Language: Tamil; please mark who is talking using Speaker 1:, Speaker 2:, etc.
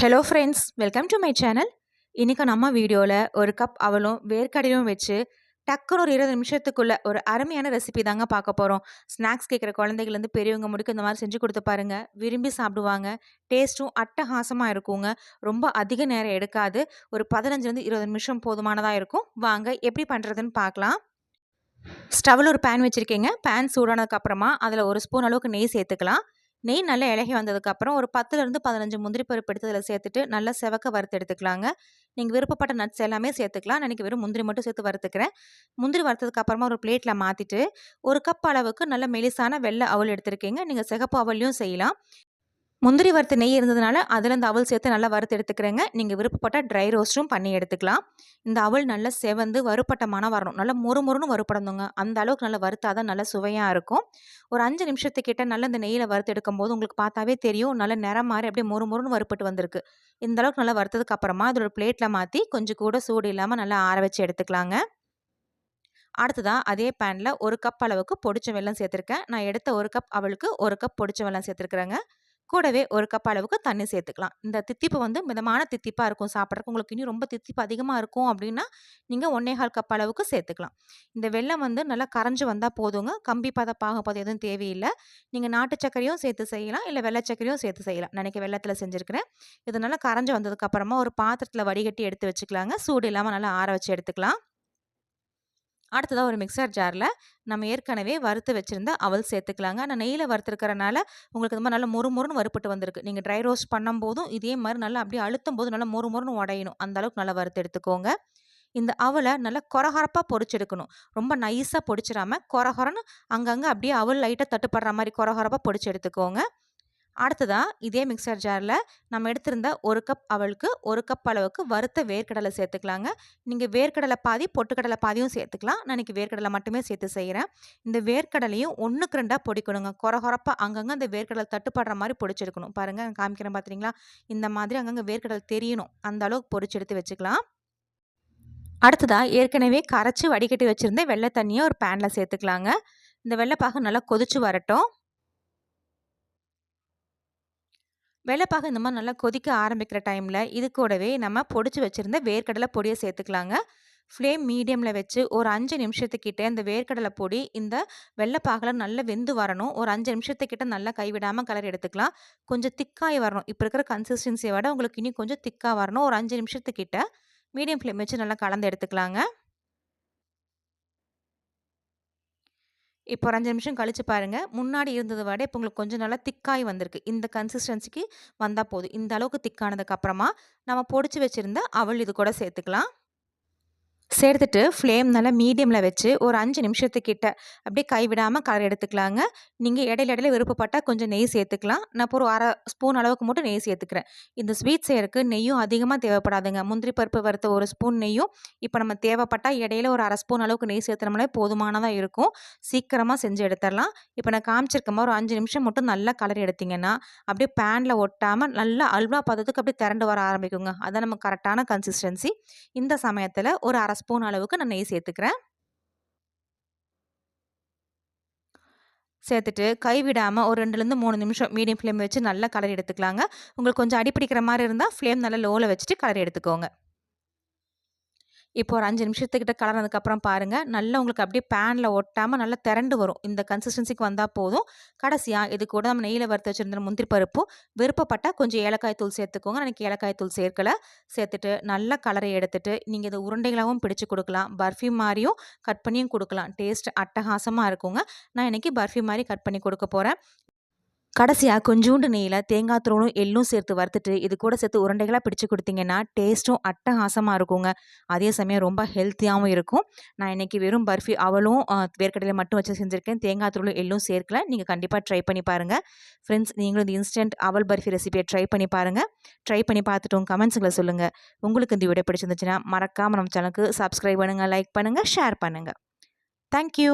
Speaker 1: Hello friends welcome to my channel இன்றைக்கி நம்ம வீடியோவில் ஒரு கப் அவளும் வேர்க்கடையும் வச்சு டக்குன்னு ஒரு இருபது நிமிஷத்துக்குள்ளே ஒரு அருமையான ரெசிபி தாங்க பார்க்க போகிறோம் ஸ்நாக்ஸ் கேட்குற குழந்தைகள்லேருந்து பெரியவங்க முடிக்க இந்த மாதிரி செஞ்சு கொடுத்து பாருங்கள் விரும்பி சாப்பிடுவாங்க. டேஸ்ட்டும் அட்டகாசமாக இருக்குங்க. ரொம்ப அதிக நேரம் எடுக்காது. ஒரு பதினஞ்சுலேருந்து இருபது நிமிஷம் போதுமானதாக இருக்கும். வாங்க எப்படி பண்ணுறதுன்னு பார்க்கலாம். ஸ்டவ்வில் ஒரு பேன் வச்சுருக்கீங்க. பேன் சூடானதுக்கப்புறமா அதில் ஒரு ஸ்பூன் அளவுக்கு நெய் சேர்த்துக்கலாம். நெய் நல்லா இலகி வந்ததுக்கப்புறம் ஒரு பத்துலேருந்து பதினஞ்சு முந்திரி பருப்பு எடுத்து அதில் சேர்த்துட்டு நல்லா செவக்க வறுத்து எடுத்துக்கலாங்க. நீங்கள் விருப்பப்பட்ட நட்ஸ் எல்லாமே சேர்த்துக்கலாம். நான் வெறும் முந்திரி மட்டும் சேர்த்து வறுத்துக்கிறேன். முந்திரி வறுத்ததுக்கு அப்புறமா ஒரு பிளேட்டில் மாற்றிட்டு ஒரு கப் அளவுக்கு நல்ல மெலிசான வெள்ளை அவல் எடுத்துருக்கீங்க. நீங்கள் சிகப்பு அவலையும் செய்யலாம். முந்திரி வறுத்து நெய் இருந்ததுனால அதில் இந்த அவல் சேர்த்து நல்லா வறுத்து எடுத்துக்கிறேங்க. நீங்கள் விருப்பப்பட்ட ட்ரை ரோஸ்ட்டும் பண்ணி எடுத்துக்கலாம். இந்த அவல் நல்லா செவந்து வறுப்பட்ட மனம் வரணும். நல்லா மொறு மொறுன்னு வறுப்படணுங்க அந்த அளவுக்கு நல்லா வறுத்தாதான் நல்லா சுவையாக இருக்கும். ஒரு அஞ்சு நிமிஷத்துக்கிட்ட நல்லா இந்த நெய்யில் வறுத்து எடுக்கும் போது உங்களுக்கு பார்த்தாவே தெரியும். நல்ல நிறம் மாதிரி அப்படியே மொறு மொறுன்னு வறுப்பட்டு வந்திருக்கு. இந்த அளவுக்கு நல்லா வறுத்ததுக்கு அப்புறமா அதோட பிளேட்டில் மாற்றி கொஞ்சம் கூட சூடு இல்லாமல் நல்லா ஆற வச்சு எடுத்துக்கலாங்க. அடுத்ததாக அதே பேனில் ஒரு கப் அளவுக்கு பொடிச்ச வெள்ளம் சேர்த்துருக்கேன். நான் எடுத்த ஒரு கப் அவளுக்கு ஒரு கப் பொடிச்ச வெள்ளம் சேர்த்துருக்குறேங்க. கூடவே ஒரு கப் அளவுக்கு தண்ணி சேர்த்துக்கலாம். இந்த தித்திப்பு வந்து மிதமான தித்திப்பாக இருக்கும் சாப்பிட்றதுக்கு. உங்களுக்கு இன்னும் ரொம்ப தித்திப்பு அதிகமாக இருக்கும் அப்படின்னா நீங்கள் ஒன்னேகால் கப் அளவுக்கு சேர்த்துக்கலாம். இந்த வெள்ளம் வந்து நல்லா கரைஞ்சி வந்தால் போதுங்க. கம்பி பத பாகுபதம் எதுவும் தேவையில்லை. நீங்கள் நாட்டு சர்க்கரையும் சேர்த்து செய்யலாம். இல்லை வெள்ளை சர்க்கரையும் சேர்த்து செய்யலாம். நினைக்க வெள்ளத்தில் செஞ்சுருக்கிறேன். இது நல்லா கரைஞ்சி வந்ததுக்கப்புறமா ஒரு பாத்திரத்தில் வடிகட்டி எடுத்து வச்சுக்கலாங்க. சூடு இல்லாமல் நல்லா ஆற வச்சு எடுத்துக்கலாம். அடுத்ததாக ஒரு மிக்சர் ஜாரில் நம்ம ஏற்கனவே வறுத்து வச்சுருந்த அவல் சேர்த்துக்கலாங்க. ஆனால் நெய்யில் வறுத்துருக்கிறனால உங்களுக்கு இந்த மாதிரி நல்லா மொறு மொறுன்னு வறுப்பட்டு வந்திருக்கு. நீங்கள் ட்ரை ரோஸ்ட் பண்ணும்போதும் இதே மாதிரி நல்லா அப்படியே அழுத்தும் போது நல்லா மொறு மொறுன்னு உடையணும். அந்த அளவுக்கு நல்லா வறுத்து எடுத்துக்கோங்க. இந்த அவலை நல்லா கொரகரப்பாக பொடிச்செடுக்கணும். ரொம்ப நைஸாக பொடிச்சிடாமல் கொரகரன்னு அங்கங்கே அப்படியே அவல் லைட்டாக தட்டுப்படுற மாதிரி கொரகரப்பாக பொடிச்சு எடுத்துக்கோங்க. அடுத்ததாக இதே மிக்சர் ஜாரில் நம்ம எடுத்திருந்த ஒரு கப் அவளுக்கு ஒரு கப் அளவுக்கு வறுத்த வேர்க்கடலை சேர்த்துக்கலாங்க. நீங்கள் வேர்க்கடலை பாதி பொட்டுக்கடலை பாதியும் சேர்த்துக்கலாம். நான் இன்றைக்கி வேர்க்கடலை மட்டுமே சேர்த்து செய்கிறேன் இந்த வேர்க்கடலையும் ஒன்றுக்கு ரெண்டாக பொடிக்கணுங்க. குறகுறப்பாக அங்கங்கே அந்த வேர்க்கடலை தட்டுப்படுற மாதிரி பொடிச்செடுக்கணும். பாருங்கள் காமிக்கிறேன் பார்த்துறீங்களா இந்த மாதிரி அங்கங்கே வேர்க்கடலை தெரியணும். அந்த அளவுக்கு பொடிச்செடுத்து வச்சுக்கலாம். அடுத்ததாக ஏற்கனவே கரைச்சி வடிகட்டி வச்சுருந்த வெள்ளை தண்ணியை ஒரு பேனில் சேர்த்துக்கலாங்க. இந்த வெள்ளைப்பாக நல்லா கொதிச்சு வரட்டும். வெள்ளைப்பாக இந்த மாதிரி நல்லா கொதிக்க ஆரம்பிக்கிற டைமில் இது கூடவே நம்ம பொடிச்சு வச்சுருந்த வேர்க்கடலை பொடியை சேர்த்துக்கலாங்க. ஃப்ளேம் மீடியமில் வச்சு ஒரு அஞ்சு நிமிஷத்துக்கிட்ட இந்த வேர்க்கடலை பொடி இந்த வெள்ளைப்பாகல நல்லா வெந்து வரணும். ஒரு அஞ்சு நிமிஷத்துக்கிட்ட நல்லா கைவிடாமல் கலர் எடுத்துக்கலாம். கொஞ்சம் திக்காகி வரணும். இப்போ இருக்கிற கன்சிஸ்டன்சியை விட உங்களுக்கு இன்னும் கொஞ்சம் திக்காக வரணும். ஒரு அஞ்சு நிமிஷத்துக்கிட்ட மீடியம் ஃப்ளேம் வச்சு நல்லா கலந்து எடுத்துக்கலாங்க. இப்போ ஒரு அஞ்சு நிமிஷம் கழித்து பாருங்கள் முன்னாடி இருந்ததை விட இப்போ உங்களுக்கு கொஞ்சம் நல்லா திக்காய் வந்திருக்கு. இந்த கன்சிஸ்டன்சிக்கு வந்தால் போதும். இந்த அளவுக்கு திக்கானதுக்கப்புறமா நம்ம பொடிச்சு வச்சுருந்த அவள் இது கூட சேர்த்துக்கலாம். சேர்த்துட்டு ஃப்ளேம் நல்லா மீடியமில் வச்சு ஒரு அஞ்சு நிமிஷத்துக்கிட்ட அப்படியே கைவிடாமல் கலர் எடுத்துக்கலாங்க. நீங்கள் இடையில இடையில விருப்பப்பட்டால் கொஞ்சம் நெய் சேர்த்துக்கலாம். நான் இப்போ ஒரு அரை ஸ்பூன் அளவுக்கு மட்டும் நெய் சேர்த்துக்கிறேன். இந்த ஸ்வீட் செய்யறதுக்கு நெய்யும் அதிகமாக தேவைப்படாதுங்க. முந்திரி பருப்பு வறுத்த ஒரு ஸ்பூன் நெய்யும். இப்போ நம்ம தேவைப்பட்டால் இடையில ஒரு அரை ஸ்பூன் அளவுக்கு நெய் சேர்த்துனோம்னாலே போதுமானதாக இருக்கும். சீக்கிரமாக செஞ்சு எடுத்துடலாம். இப்போ நான் காமிச்சிருக்கமா ஒரு அஞ்சு நிமிஷம் மட்டும் நல்லா கலர் எடுத்திங்கன்னா அப்படியே பேனில் ஒட்டாமல் நல்லா அல்வா பதத்துக்கு அப்படியே திரண்டு வர ஆரம்பிக்குங்க. அதான் நம்ம கரெக்டான கன்சிஸ்டன்சி இந்த சமயத்தில் ஒரு அரை ஸ்பூன் அளவுக்கு நான் நெய் சேர்த்துக்கிறேன். சேர்த்துட்டு கைவிடாமல் ஒரு ரெண்டுலேருந்து மூணு நிமிஷம் மீடியம் ஃப்ளேம் வச்சு நல்லா கலர் எடுத்துக்கலாங்க. உங்களுக்கு கொஞ்சம் அடிப்பிடிக்கிற மாதிரி இருந்தால் ஃப்ளேம் நல்லா லோவில் வச்சுட்டு கலர் எடுத்துக்கோங்க. இப்போ ஒரு அஞ்சு நிமிஷத்துக்கிட்ட கலர்னதுக்கப்புறம் பாருங்கள் நல்லா உங்களுக்கு அப்படியே பேனில் ஒட்டாமல் நல்லா திரண்டு வரும். இந்த கன்சிஸ்டன்சிக்கு வந்தால் போதும். கடைசியாக இது கூட நம்ம நெய்யில் வறுத்து வச்சுருந்த முந்திரி பருப்பு விருப்பப்பட்டால் கொஞ்சம் ஏலக்காய் தூள் சேர்த்துக்கோங்க. எனக்கு ஏலக்காய் தூள் சேர்க்கலை. சேர்த்துட்டு நல்லா கலரை எடுத்துட்டு நீங்கள் இதை உருண்டைகளாகவும் பிடிச்சு கொடுக்கலாம். பர்ஃபி மாதிரியும் கட் பண்ணியும் கொடுக்கலாம். டேஸ்ட் அட்டகாசமாக இருக்குங்க. நான் இன்றைக்கி பர்ஃபி மாதிரி கட் பண்ணி கொடுக்க போகிறேன் கடைசியாக கொஞ்சோண்டு நெய்யில் தேங்காய் தூளும் எள்ளும் சேர்த்து வறுத்துட்டு இது கூட சேர்த்து உருண்டைகளாக பிடிச்சு கொடுத்தீங்கன்னா டேஸ்ட்டும் அட்டகாசமாக இருக்குங்க. அதே சமயம் ரொம்ப ஹெல்த்தியாகவும் இருக்கும். நான் இன்றைக்கி வெறும் பர்ஃபி அவளும் வேர்க்கடையில் மட்டும் வச்சு செஞ்சுருக்கேன். தேங்காய் தூளும் எள்ளும் சேர்க்கல. நீங்கள் கண்டிப்பாக ட்ரை பண்ணி பாருங்கள் ஃப்ரெண்ட்ஸ் நீங்களும் இந்த இன்ஸ்டன்ட் அவல் பர்ஃபி ரெசிபியை ட்ரை பண்ணி பாருங்கள் ட்ரை பண்ணி பார்த்துட்டு உங்கள் கமெண்ட்ஸுங்களை சொல்லுங்கள் உங்களுக்கு இந்த வீடியோ பிடிச்சிருந்துச்சுன்னா மறக்காமல் நம்ம சேனலுக்கு சப்ஸ்கிரைப் பண்ணுங்கள் லைக் பண்ணுங்கள் ஷேர் பண்ணுங்கள் தேங்க்யூ